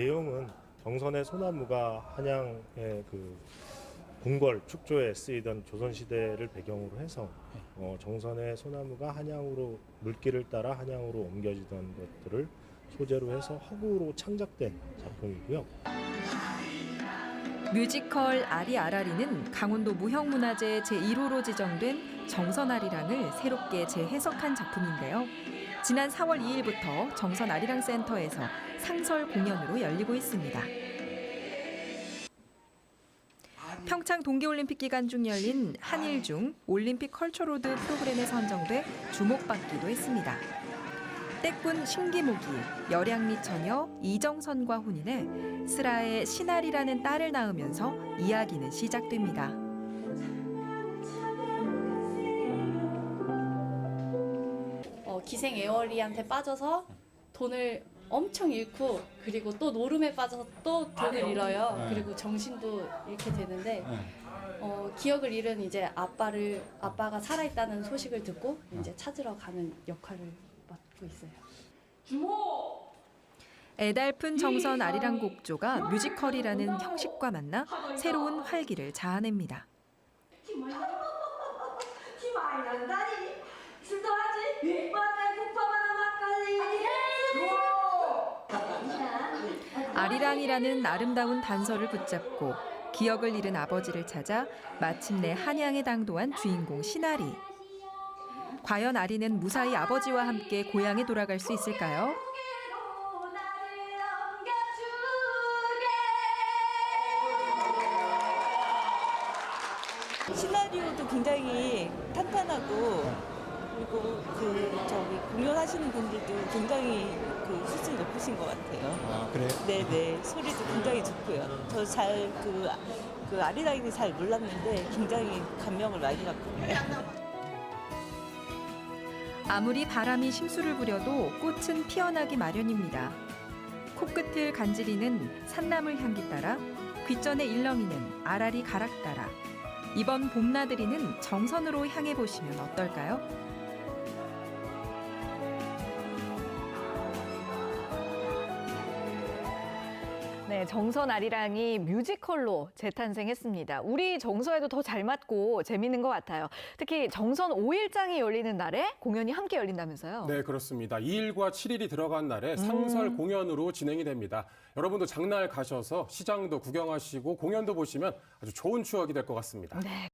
내용은 정선의 소나무가 한양의 그 궁궐 축조에 쓰이던 조선 시대를 배경으로 해서 어, 정선의 소나무가 한양으로 물길을 따라 한양으로 옮겨지던 것들을 소재로 해서 허구로 창작된 작품이고요. 뮤지컬 아리 아라리는 강원도 무형문화재 제1호로 지정된 정선 아리랑을 새롭게 재해석한 작품인데요. 지난 4월 2일부터 정선 아리랑 센터에서 상설 공연으로 열리고 있습니다. 평창 동계올림픽 기간 중 열린 한일중 올림픽 컬처로드 프로그램에 선정돼 주목받기도 했습니다. 떼꾼 신기무기, 열양미 처녀 이정선과 혼인해 슬아의 신알이라는 딸을 낳으면서 이야기는 시작됩니다. 어, 기생 애월이한테 빠져서 돈을 엄청 잃고 그리고 또 노름에 빠져서 또 돈을 잃어요. 네. 그리고 정신도 잃게 되는데 네. 어, 기억을 잃은 이제 아빠를 아빠가 살아있다는 소식을 듣고 이제 찾으러 가는 역할을 맡고 있어요. 애달픈 정선 아리랑 곡조가 뮤지컬이라는 형식과 만나 새로운 활기를 자아냅니다. 티 많이 난다니 술도 하지 백반에 국밥하는 막걸리 아리랑이라는 아름다운 단서를 붙잡고 기억을 잃은 아버지를 찾아 마침내 한양에 당도한 주인공 신아리. 과연 아리는 무사히 아버지와 함께 고향에 돌아갈 수 있을까요? 시나리오도 굉장히 탄탄하고 그리고 그 저기 공연하시는 분들도 굉장히 그 수준이 높으신 것 같아요. 아 그래요? 네네 소리도 굉장히 좋고요. 저 잘 그 그 아리랑이는 잘 몰랐는데 굉장히 감명을 많이 받거든요. 아무리 바람이 심수를 부려도 꽃은 피어나기 마련입니다. 코끝을 간지리는 산나물 향기 따라 귓전에 일렁이는 아라리 가락 따라 이번 봄나들이는 정선으로 향해 보시면 어떨까요? 네, 정선 아리랑이 뮤지컬로 재탄생했습니다. 우리 정서에도 더 잘 맞고 재밌는 것 같아요. 특히 정선 5일장이 열리는 날에 공연이 함께 열린다면서요? 네, 그렇습니다. 2일과 7일이 들어간 날에 상설 공연으로 진행이 됩니다. 여러분도 장날 가셔서 시장도 구경하시고 공연도 보시면 아주 좋은 추억이 될 것 같습니다. 네.